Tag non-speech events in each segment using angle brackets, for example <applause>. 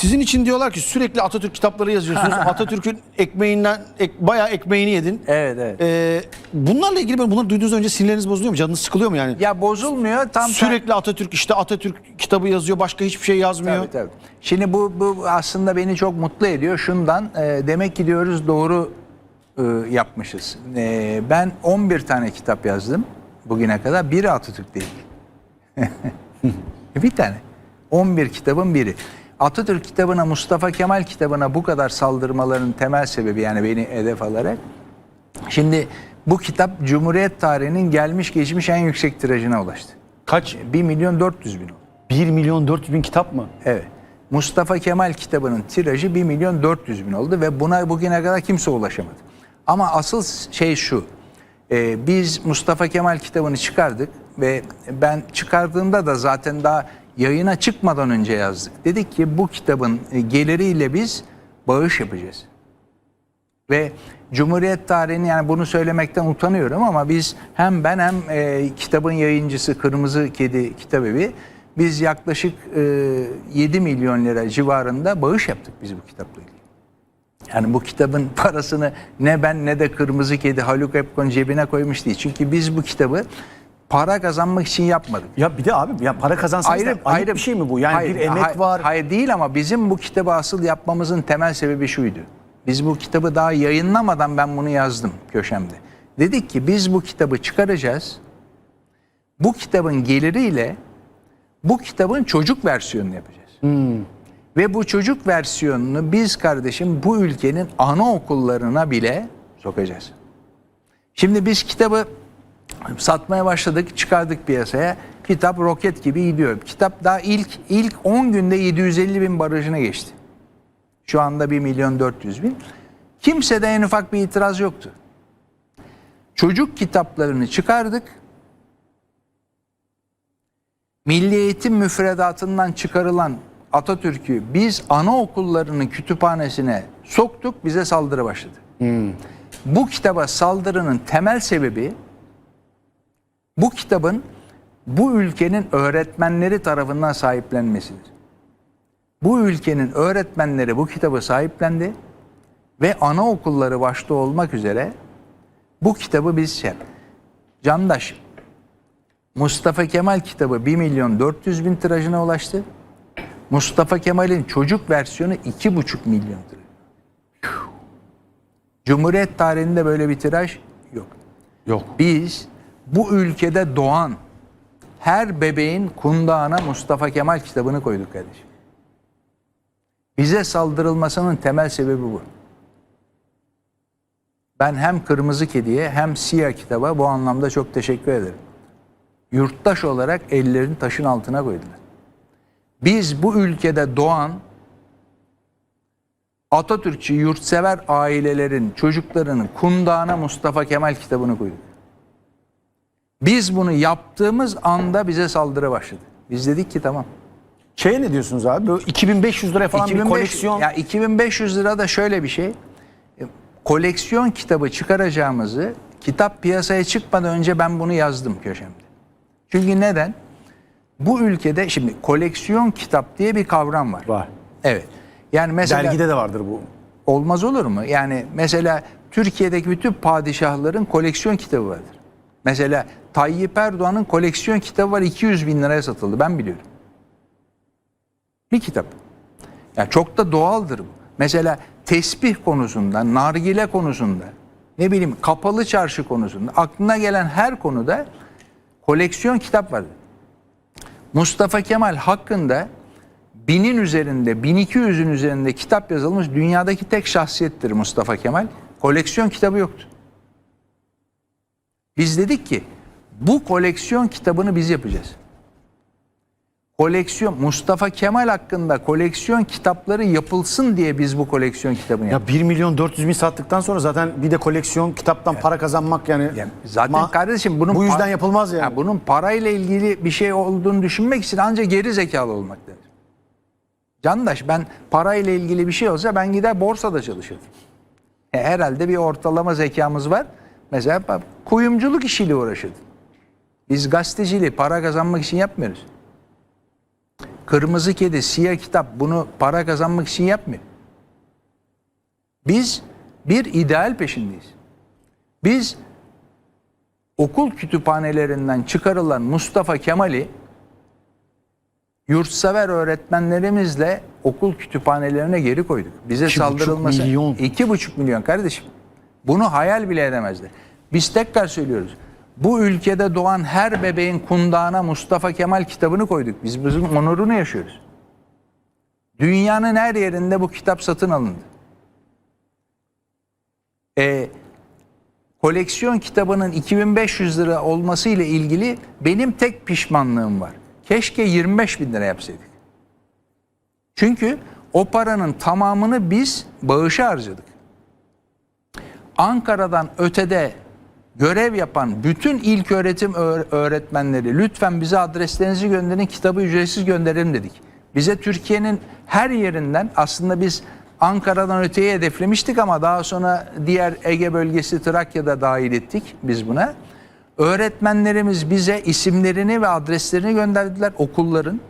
Sizin için diyorlar ki sürekli Atatürk kitapları yazıyorsunuz. <laughs> Atatürk'ün ekmeğinden ek, bayağı ekmeğini yedin. Evet evet. Ee, bunlarla ilgili böyle bunları duyduğunuz önce sinirleriniz bozuluyor mu? Canınız sıkılıyor mu yani? Ya bozulmuyor tam Sürekli Atatürk işte Atatürk kitabı yazıyor başka hiçbir şey yazmıyor. Tabii tabii. Şimdi bu, bu aslında beni çok mutlu ediyor. Şundan e, demek ki diyoruz doğru e, yapmışız. E, ben 11 tane kitap yazdım bugüne kadar. Biri Atatürk değil. <laughs> bir tane. 11 kitabın biri. Atatürk kitabına, Mustafa Kemal kitabına bu kadar saldırmaların temel sebebi yani beni hedef alarak. Şimdi bu kitap Cumhuriyet tarihinin gelmiş geçmiş en yüksek tirajına ulaştı. Kaç? 1 milyon 400 bin oldu. 1 milyon 400 bin kitap mı? Evet. Mustafa Kemal kitabının tirajı 1 milyon 400 bin oldu ve buna bugüne kadar kimse ulaşamadı. Ama asıl şey şu. e, biz Mustafa Kemal kitabını çıkardık ve ben çıkardığımda da zaten daha yayına çıkmadan önce yazdık. Dedik ki bu kitabın e, geliriyle biz bağış yapacağız. Ve Cumhuriyet tarihini yani bunu söylemekten utanıyorum ama biz hem ben hem e, kitabın yayıncısı Kırmızı Kedi Kitabevi biz yaklaşık e, 7 milyon lira civarında bağış yaptık biz bu kitapla ilgili. Yani bu kitabın <laughs> parasını ne ben ne de Kırmızı Kedi Haluk Epkon cebine koymuş değil. Çünkü biz bu kitabı para kazanmak için yapmadık. Ya bir de abi ya para kazansanız da ayıp bir şey mi bu? Yani Hayır, bir emek hay- var. Hayır değil ama bizim bu kitabı asıl yapmamızın temel sebebi şuydu. Biz bu kitabı daha yayınlamadan ben bunu yazdım köşemde. Dedik ki biz bu kitabı çıkaracağız. Bu kitabın geliriyle bu kitabın çocuk versiyonunu yapacağız. Ve bu çocuk versiyonunu biz kardeşim bu ülkenin anaokullarına bile sokacağız. Şimdi biz kitabı satmaya başladık, çıkardık piyasaya. Kitap roket gibi gidiyor. Kitap daha ilk ilk 10 günde 750 bin barajına geçti. Şu anda 1 milyon 400 bin. Kimsede en ufak bir itiraz yoktu. Çocuk kitaplarını çıkardık. Milli Eğitim müfredatından çıkarılan Atatürk'ü biz anaokullarının kütüphanesine soktuk, bize saldırı başladı. Bu kitaba saldırının temel sebebi bu kitabın bu ülkenin öğretmenleri tarafından sahiplenmesidir. Bu ülkenin öğretmenleri bu kitabı sahiplendi ve anaokulları başta olmak üzere bu kitabı biz şey, Candaş Mustafa Kemal kitabı 1 milyon 400 bin tirajına ulaştı. Mustafa Kemal'in çocuk versiyonu 2,5 milyon tiraj. Cumhuriyet tarihinde böyle bir tiraj yok. Yok. Biz bu ülkede doğan her bebeğin kundağına Mustafa Kemal kitabını koyduk kardeşim. Bize saldırılmasının temel sebebi bu. Ben hem Kırmızı Kedi'ye hem Siyah kitaba bu anlamda çok teşekkür ederim. Yurttaş olarak ellerini taşın altına koydular. Biz bu ülkede doğan Atatürkçü yurtsever ailelerin çocuklarının kundağına Mustafa Kemal kitabını koyduk. Biz bunu yaptığımız anda bize saldırı başladı. Biz dedik ki tamam. Şeye ne diyorsunuz abi? Böyle 2500 liraya falan bir 2500 koleksiyon. Ya 2500 lira da şöyle bir şey. E, Koleksiyon kitabı çıkaracağımızı kitap piyasaya çıkmadan önce ben bunu yazdım köşemde. Çünkü neden? Bu ülkede şimdi koleksiyon kitap diye bir kavram var. Var. Evet. Yani mesela Dergide de vardır bu. olmaz olur mu? Yani mesela Türkiye'deki bütün padişahların koleksiyon kitabı vardır. Mesela Tayyip Erdoğan'ın koleksiyon kitabı var 200 bin liraya satıldı ben biliyorum. Bir kitap. Yani çok da doğaldır bu. Mesela tesbih konusunda, nargile konusunda, ne bileyim kapalı çarşı konusunda, aklına gelen her konuda koleksiyon kitap vardır. Mustafa Kemal hakkında binin üzerinde, 1200'ün üzerinde kitap yazılmış dünyadaki tek şahsiyettir Mustafa Kemal. Koleksiyon kitabı yoktu. Biz dedik ki bu koleksiyon kitabını biz yapacağız. Koleksiyon Mustafa Kemal hakkında koleksiyon kitapları yapılsın diye biz bu koleksiyon kitabını yaptık. Ya 1 milyon 400 bin sattıktan sonra zaten bir de koleksiyon kitaptan para kazanmak yani. Yani zaten Ma- kardeşim bunun bu yüzden pa- yapılmaz yani. Ya bunun parayla ilgili bir şey olduğunu düşünmek için ancak geri zekalı olmak lazım. Candaş ben parayla ilgili bir şey olsa ben gider borsada çalışırdım. E, herhalde bir ortalama zekamız var. Mesela kuyumculuk işiyle uğraşırdım. Biz gazeteciliği para kazanmak için yapmıyoruz. kırmızı kedi, siyah kitap bunu para kazanmak için yapmıyor. Biz bir ideal peşindeyiz. Biz okul kütüphanelerinden çıkarılan Mustafa Kemal'i yurtsever öğretmenlerimizle okul kütüphanelerine geri koyduk. Bize İki buçuk saldırılması milyon. iki buçuk milyon kardeşim. Bunu hayal bile edemezler. Biz tekrar söylüyoruz. Bu ülkede doğan her bebeğin kundağına Mustafa Kemal kitabını koyduk. Biz bizim onurunu yaşıyoruz. Dünyanın her yerinde bu kitap satın alındı. Ee, koleksiyon kitabının 2500 lira olması ile ilgili benim tek pişmanlığım var. Keşke 25 bin lira yapsaydık. Çünkü o paranın tamamını biz bağışa harcadık. Ankara'dan ötede görev yapan bütün ilk öğretim öğ- öğretmenleri lütfen bize adreslerinizi gönderin kitabı ücretsiz gönderelim dedik. Bize Türkiye'nin her yerinden aslında biz Ankara'dan öteye hedeflemiştik ama daha sonra diğer Ege bölgesi Trakya'da dahil ettik biz buna. Öğretmenlerimiz bize isimlerini ve adreslerini gönderdiler okulların.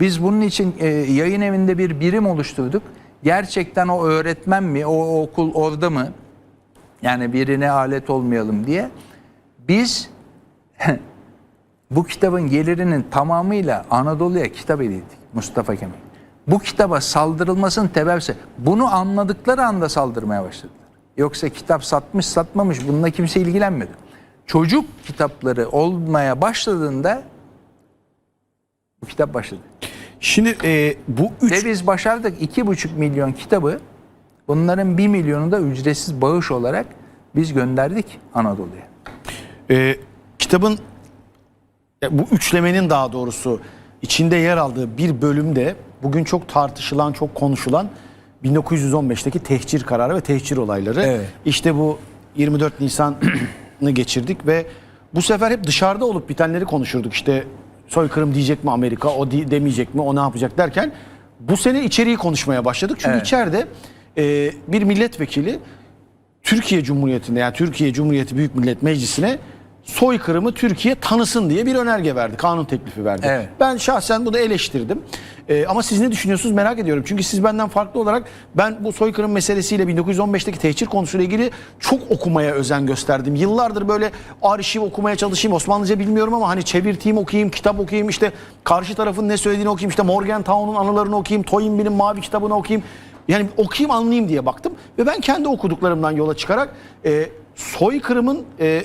Biz bunun için e, yayın evinde bir birim oluşturduk. Gerçekten o öğretmen mi, o okul orada mı? Yani birine alet olmayalım diye. Biz <laughs> bu kitabın gelirinin tamamıyla Anadolu'ya kitap ettik Mustafa Kemal. Bu kitaba saldırılmasının tebebse bunu anladıkları anda saldırmaya başladılar. Yoksa kitap satmış satmamış bununla kimse ilgilenmedi. Çocuk kitapları olmaya başladığında bu kitap başladı. Şimdi e, bu üç Ve biz başardık 2,5 milyon kitabı bunların 1 milyonu da ücretsiz bağış olarak biz gönderdik Anadolu'ya. e, kitabın e, bu üçlemenin daha doğrusu içinde yer aldığı bir bölümde bugün çok tartışılan, çok konuşulan 1915'teki tehcir kararı ve tehcir olayları. Evet. İşte bu 24 Nisan'ı geçirdik ve bu sefer hep dışarıda olup bitenleri konuşurduk. İşte soykırım diyecek mi Amerika, o demeyecek mi, o ne yapacak derken bu sene içeriği konuşmaya başladık. Çünkü Evet. içeride e, bir milletvekili Türkiye Cumhuriyeti'nde yani Türkiye Cumhuriyeti Büyük Millet Meclisi'ne soykırımı Türkiye tanısın diye bir önerge verdi, kanun teklifi verdi. Evet. Ben şahsen bunu eleştirdim. Ee, ama siz ne düşünüyorsunuz merak ediyorum. Çünkü siz benden farklı olarak ben bu soykırım meselesiyle 1915'teki tehcir konusuyla ilgili çok okumaya özen gösterdim. Yıllardır böyle arşiv okumaya çalışayım. Osmanlıca bilmiyorum ama hani çevirteyim okuyayım, kitap okuyayım, işte karşı tarafın ne söylediğini okuyayım, işte Morgenthau'nun anılarını okuyayım, Toynbee'nin Mavi kitabını okuyayım. Yani okuyayım anlayayım diye baktım ve ben kendi okuduklarımdan yola çıkarak e, soykırımın e,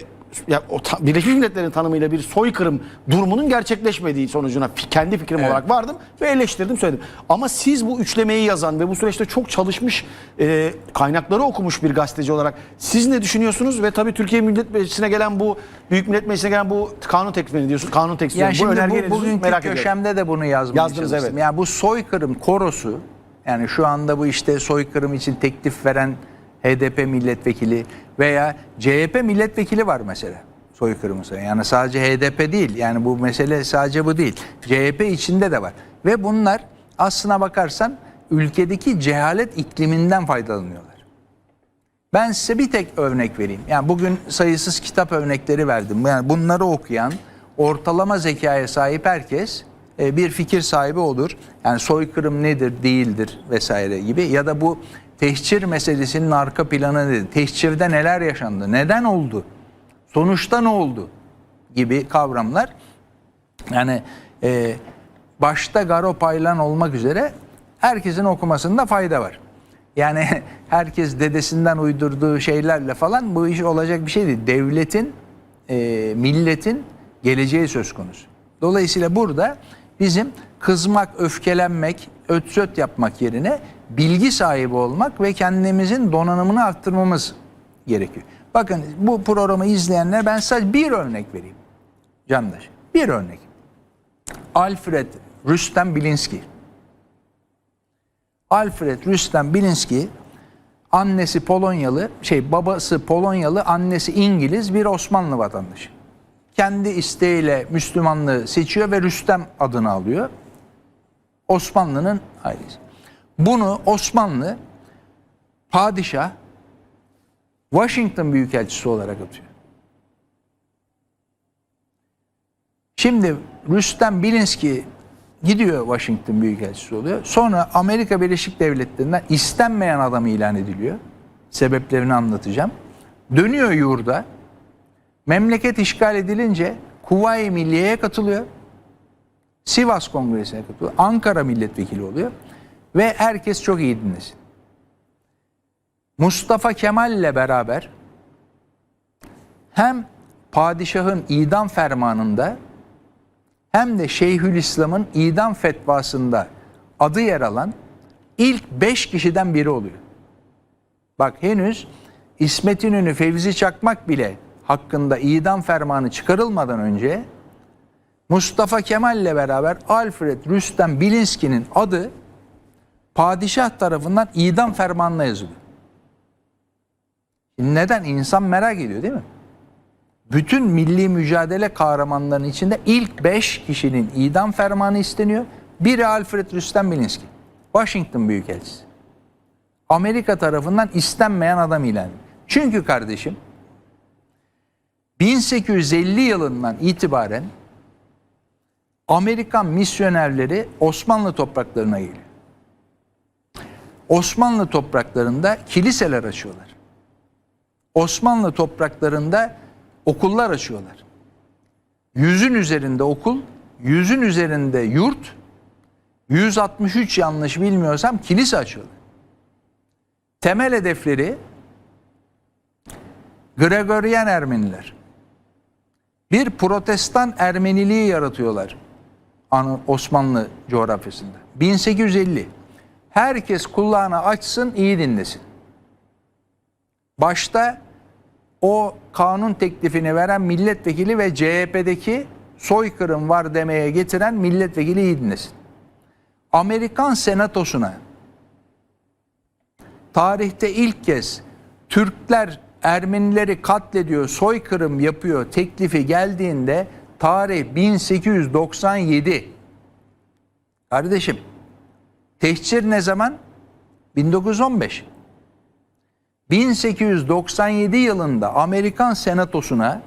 ya o ta- Birleşmiş Milletler'in tanımıyla bir soykırım durumunun gerçekleşmediği sonucuna fi- kendi fikrim olarak vardım ve eleştirdim söyledim. Ama siz bu üçlemeyi yazan ve bu süreçte çok çalışmış e, kaynakları okumuş bir gazeteci olarak siz ne düşünüyorsunuz ve tabii Türkiye Millet Meclisi'ne gelen bu Büyük Millet Meclisi'ne gelen bu kanun teklifini diyorsunuz. Kanun teklifi Yani bu önergeyi ne bu, bugünkü merak ediyorum. köşemde de bunu yazmaya Yazdınız, çalıştım. evet. Yani bu soykırım korosu yani şu anda bu işte soykırım için teklif veren HDP milletvekili veya CHP milletvekili var mesela soykırımı savunan. Yani sadece HDP değil yani bu mesele sadece bu değil. CHP içinde de var. Ve bunlar aslına bakarsan ülkedeki cehalet ikliminden faydalanıyorlar. Ben size bir tek örnek vereyim. Yani bugün sayısız kitap örnekleri verdim. Yani bunları okuyan ortalama zekaya sahip herkes bir fikir sahibi olur. Yani soykırım nedir, değildir vesaire gibi ya da bu tehcir meselesinin arka planı nedir? Tehcirde neler yaşandı? Neden oldu? Sonuçta ne oldu? gibi kavramlar yani e, başta Garo Paylan olmak üzere herkesin okumasında fayda var. Yani <laughs> herkes dedesinden uydurduğu şeylerle falan bu iş olacak bir şey değil. Devletin, e, milletin geleceği söz konusu. Dolayısıyla burada bizim kızmak, öfkelenmek, ötsöt yapmak yerine bilgi sahibi olmak ve kendimizin donanımını arttırmamız gerekiyor. Bakın bu programı izleyenler ben sadece bir örnek vereyim. Candaş. Bir örnek. Alfred Rüstem Bilinski. Alfred Rüstem Bilinski annesi Polonyalı, şey babası Polonyalı, annesi İngiliz bir Osmanlı vatandaşı. Kendi isteğiyle Müslümanlığı seçiyor ve Rüstem adını alıyor. Osmanlı'nın ailesi. Bunu Osmanlı padişah Washington Büyükelçisi olarak atıyor. Şimdi Rüstem Bilinski gidiyor Washington Büyükelçisi oluyor. Sonra Amerika Birleşik Devletleri'nden istenmeyen adam ilan ediliyor. Sebeplerini anlatacağım. Dönüyor yurda. Memleket işgal edilince Kuvayi Milliye'ye katılıyor. Sivas Kongresi'ne katılıyor. Ankara milletvekili oluyor. Ve herkes çok iyi dinlesin. Mustafa Kemal ile beraber hem padişahın idam fermanında hem de Şeyhülislam'ın idam fetvasında adı yer alan ilk beş kişiden biri oluyor. Bak henüz İsmet İnönü, Fevzi Çakmak bile hakkında idam fermanı çıkarılmadan önce Mustafa Kemal ile beraber Alfred Rüstem Bilinski'nin adı padişah tarafından idam fermanına yazılıyor. Neden? İnsan merak ediyor değil mi? Bütün milli mücadele kahramanlarının içinde ilk 5 kişinin idam fermanı isteniyor. Biri Alfred Rüstem Bilinski. Washington Büyükelçisi. Amerika tarafından istenmeyen adam ilan edildi. Çünkü kardeşim 1850 yılından itibaren Amerikan misyonerleri Osmanlı topraklarına geliyor. Osmanlı topraklarında kiliseler açıyorlar. Osmanlı topraklarında okullar açıyorlar. Yüzün üzerinde okul, yüzün üzerinde yurt, 163 yanlış bilmiyorsam kilise açıyorlar. Temel hedefleri Gregorian Ermeniler. Bir protestan Ermeniliği yaratıyorlar Osmanlı coğrafyasında. 1850. Herkes kulağını açsın, iyi dinlesin. Başta o kanun teklifini veren milletvekili ve CHP'deki soykırım var demeye getiren milletvekili iyi dinlesin. Amerikan senatosuna tarihte ilk kez Türkler Ermenileri katlediyor, soykırım yapıyor teklifi geldiğinde tarih 1897. Kardeşim, tehcir ne zaman? 1915. 1897 yılında Amerikan Senatosu'na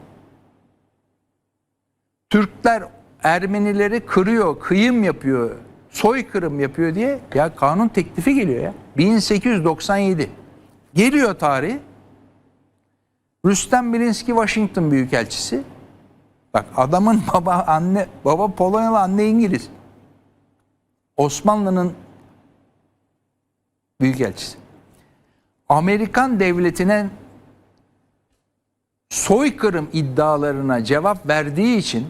Türkler Ermenileri kırıyor, kıyım yapıyor, soykırım yapıyor diye ya kanun teklifi geliyor ya. 1897. Geliyor tarih. Rüstem Bilinski Washington Büyükelçisi. Bak adamın <laughs> baba anne baba Polonyalı anne İngiliz. Osmanlı'nın büyükelçisi. Amerikan devletine soykırım iddialarına cevap verdiği için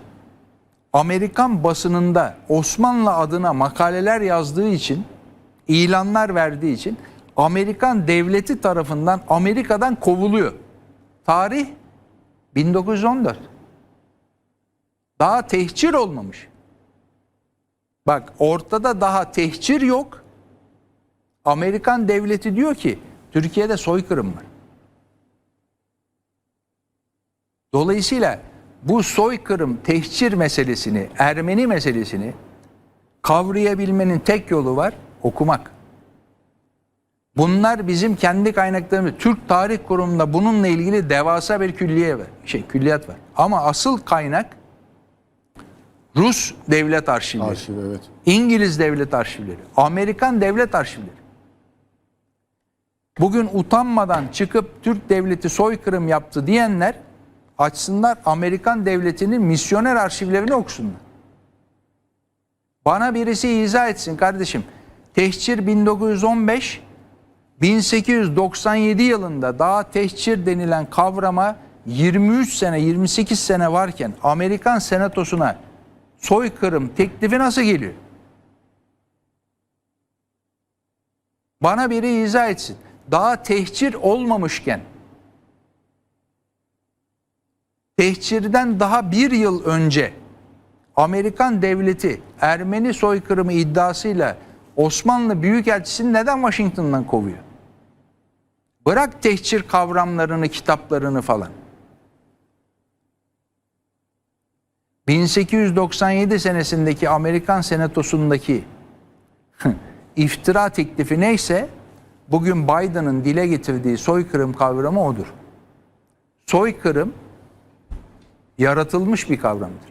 Amerikan basınında Osmanlı adına makaleler yazdığı için, ilanlar verdiği için Amerikan devleti tarafından Amerika'dan kovuluyor. Tarih 1914. Daha tehcir olmamış. Bak ortada daha tehcir yok. Amerikan devleti diyor ki Türkiye'de soykırım var. Dolayısıyla bu soykırım, tehcir meselesini, Ermeni meselesini kavrayabilmenin tek yolu var okumak. Bunlar bizim kendi kaynaklarımız. Türk Tarih Kurumu'nda bununla ilgili devasa bir külliye var. Şey, külliyat var. Ama asıl kaynak Rus devlet arşivleri. Arşiv evet. İngiliz devlet arşivleri, Amerikan devlet arşivleri. Bugün utanmadan çıkıp Türk devleti soykırım yaptı diyenler açsınlar Amerikan devletinin misyoner arşivlerini okusunlar. Bana birisi izah etsin kardeşim. Tehcir 1915 1897 yılında daha tehcir denilen kavrama 23 sene 28 sene varken Amerikan senatosuna soykırım teklifi nasıl geliyor? Bana biri izah etsin. Daha tehcir olmamışken tehcirden daha bir yıl önce Amerikan devleti Ermeni soykırımı iddiasıyla Osmanlı Büyükelçisini neden Washington'dan kovuyor? Bırak tehcir kavramlarını, kitaplarını falan. 1897 senesindeki Amerikan Senatosu'ndaki <laughs> iftira teklifi neyse bugün Biden'ın dile getirdiği soykırım kavramı odur. Soykırım yaratılmış bir kavramdır.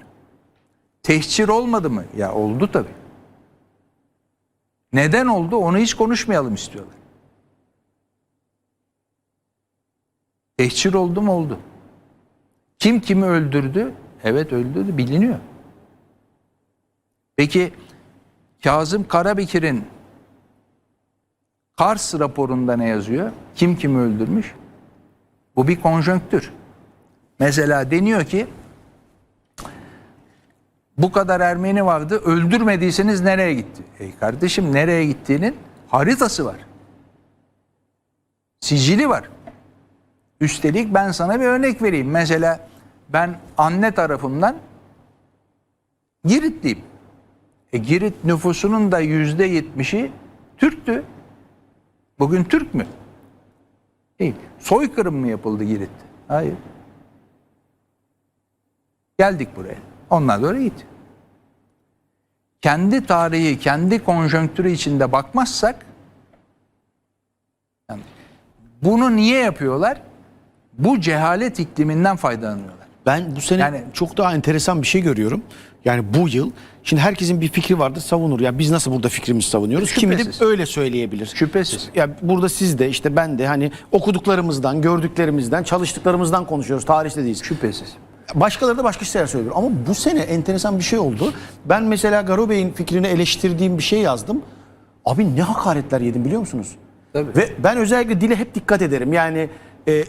Tehcir olmadı mı? Ya oldu tabii. Neden oldu onu hiç konuşmayalım istiyorlar. Tehcir oldu mu oldu. Kim kimi öldürdü? Evet öldürdü biliniyor. Peki Kazım Karabekir'in Kars raporunda ne yazıyor? Kim kimi öldürmüş? Bu bir konjonktür. Mesela deniyor ki bu kadar Ermeni vardı öldürmediyseniz nereye gitti? Ey kardeşim nereye gittiğinin haritası var. Sicili var. Üstelik ben sana bir örnek vereyim. Mesela ben anne tarafımdan Giritliyim. E, Girit nüfusunun da yüzde yetmişi Türktü. Bugün Türk mü? Değil. Soykırım mı yapıldı Girit'te? Hayır. Geldik buraya. Onlar doğru git. Kendi tarihi, kendi konjonktürü içinde bakmazsak yani bunu niye yapıyorlar? Bu cehalet ikliminden faydalanıyorlar. Ben bu sene Yani- çok daha enteresan bir şey görüyorum. Yani bu yıl şimdi herkesin bir fikri vardır savunur. Ya biz nasıl burada fikrimizi savunuyoruz? Kimi de Şüphesiz. öyle söyleyebilir. Şüphesiz. Ya burada siz de işte ben de hani okuduklarımızdan, gördüklerimizden, çalıştıklarımızdan konuşuyoruz. Tarihte değiliz. Şüphesiz. Başkaları da başka şeyler söylüyor. Ama bu sene enteresan bir şey oldu. Ben mesela Garo Bey'in fikrini eleştirdiğim bir şey yazdım. Abi ne hakaretler yedim biliyor musunuz? Tabii. Ve ben özellikle dile hep dikkat ederim. Yani e,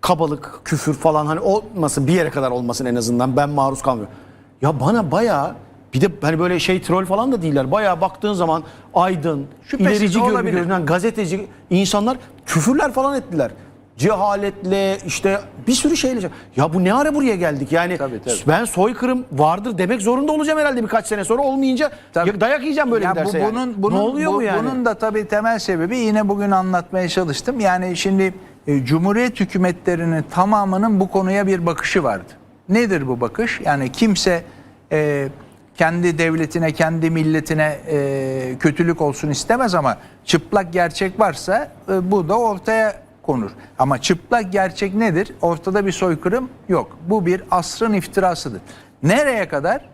kabalık, küfür falan hani olmasın bir yere kadar olmasın en azından ben maruz kalmıyorum. Ya bana bayağı bir de hani böyle şey troll falan da değiller. Bayağı baktığın zaman aydın, Şüphesiz ilerici gör- olabilir. görünen gazeteci insanlar küfürler falan ettiler. Cehaletle işte bir sürü şeyle. Ya bu ne ara buraya geldik? Yani Tabii, tabii. ben soykırım vardır demek zorunda olacağım herhalde birkaç sene sonra. Olmayınca Tabii. ya dayak yiyeceğim böyle Ya giderse bu, yani. bunun, bunun, ne oluyor bu, bu yani? Bunun da tabii temel sebebi yine bugün anlatmaya çalıştım. Yani şimdi e, Cumhuriyet hükümetlerinin tamamının bu konuya bir bakışı vardı. Nedir bu bakış? Yani kimse e, kendi devletine, kendi milletine e, kötülük olsun istemez ama çıplak gerçek varsa e, bu da ortaya konur. Ama çıplak gerçek nedir? Ortada bir soykırım yok. Bu bir asrın iftirasıdır. Nereye kadar?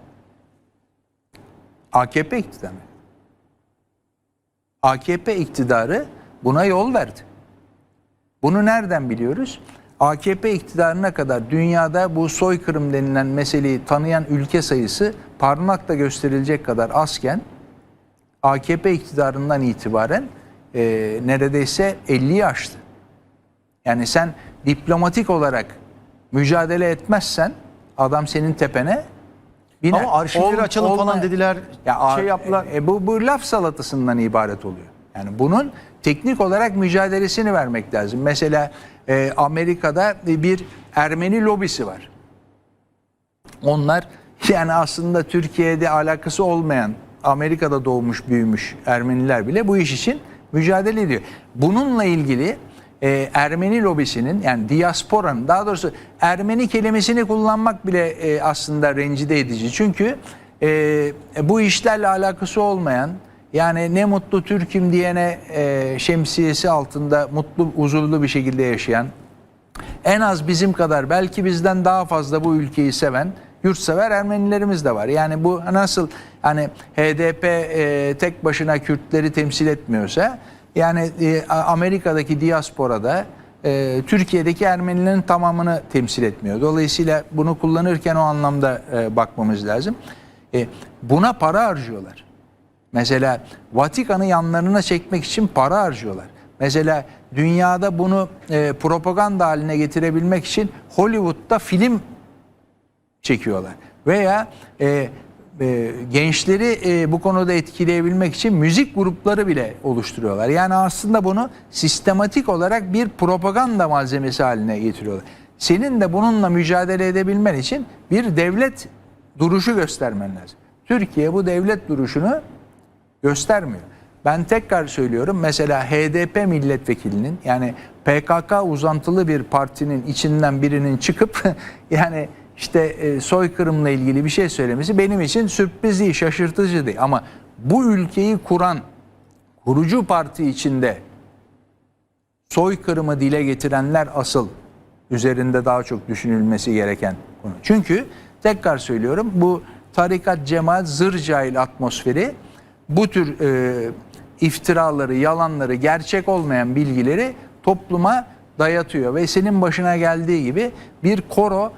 AKP iktidarı. AKP iktidarı buna yol verdi. Bunu nereden biliyoruz? AKP iktidarına kadar dünyada bu soykırım denilen meseleyi tanıyan ülke sayısı parmakla gösterilecek kadar azken AKP iktidarından itibaren e, neredeyse 50'yi aştı. Yani sen diplomatik olarak mücadele etmezsen adam senin tepene biner. Ama arşivleri Ol- açalım falan olma- dediler. Ya, şey yaptılar. e, bu, bu laf salatasından ibaret oluyor. Yani bunun teknik olarak mücadelesini vermek lazım. Mesela e, Amerika'da bir Ermeni lobisi var. Onlar yani aslında Türkiye'de alakası olmayan Amerika'da doğmuş büyümüş Ermeniler bile bu iş için mücadele ediyor. Bununla ilgili e, Ermeni lobisinin yani diasporanın daha doğrusu Ermeni kelimesini kullanmak bile e, aslında rencide edici. Çünkü e, bu işlerle alakası olmayan yani ne mutlu Türk'üm diyene e, şemsiyesi altında mutlu huzurlu bir şekilde yaşayan en az bizim kadar belki bizden daha fazla bu ülkeyi seven yurtsever Ermenilerimiz de var. Yani bu nasıl hani HDP e, tek başına Kürtleri temsil etmiyorsa yani e, Amerika'daki diasporada e, Türkiye'deki Ermenilerin tamamını temsil etmiyor. Dolayısıyla bunu kullanırken o anlamda e, bakmamız lazım. E, buna para harcıyorlar. Mesela Vatikan'ı yanlarına çekmek için para harcıyorlar. Mesela dünyada bunu e, propaganda haline getirebilmek için Hollywood'da film çekiyorlar. Veya e, e, gençleri e, bu konuda etkileyebilmek için müzik grupları bile oluşturuyorlar. Yani aslında bunu sistematik olarak bir propaganda malzemesi haline getiriyorlar. Senin de bununla mücadele edebilmen için bir devlet duruşu göstermen lazım. Türkiye bu devlet duruşunu göstermiyor. Ben tekrar söylüyorum mesela HDP milletvekilinin yani PKK uzantılı bir partinin içinden birinin çıkıp <laughs> yani işte e, soykırımla ilgili bir şey söylemesi benim için sürpriz değil, şaşırtıcı değil. Ama bu ülkeyi kuran kurucu parti içinde soykırımı dile getirenler asıl üzerinde daha çok düşünülmesi gereken konu. Çünkü tekrar söylüyorum bu tarikat cemaat zır cahil atmosferi bu tür e, iftiraları, yalanları, gerçek olmayan bilgileri topluma dayatıyor ve senin başına geldiği gibi bir koro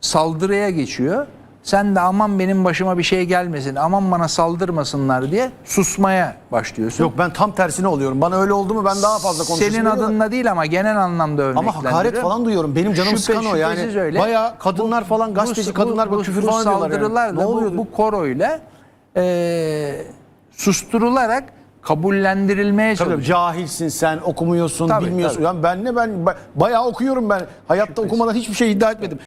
saldırıya geçiyor. Sen de aman benim başıma bir şey gelmesin, aman bana saldırmasınlar diye susmaya başlıyorsun. Yok ben tam tersine oluyorum. Bana öyle oldu mu ben daha fazla konuşuyorum. Senin adınla değil ama genel anlamda Ama örneklendiriyorum. hakaret falan duyuyorum. Benim canım Şüphe- sıkan o yani. öyle. Bayağı kadınlar falan gazeteci kadınlar böyle küfür bu falan ediyorlar yani. Ne bu, oluyordu? bu koroyla e, susturularak kabullendirilmeye Tabii, çalışıyor. cahilsin sen, okumuyorsun, Tabii, bilmiyorsun. tabii. Yani ben ne ben ba- bayağı okuyorum ben. Hayatta okumadan hiçbir şey iddia etmedim.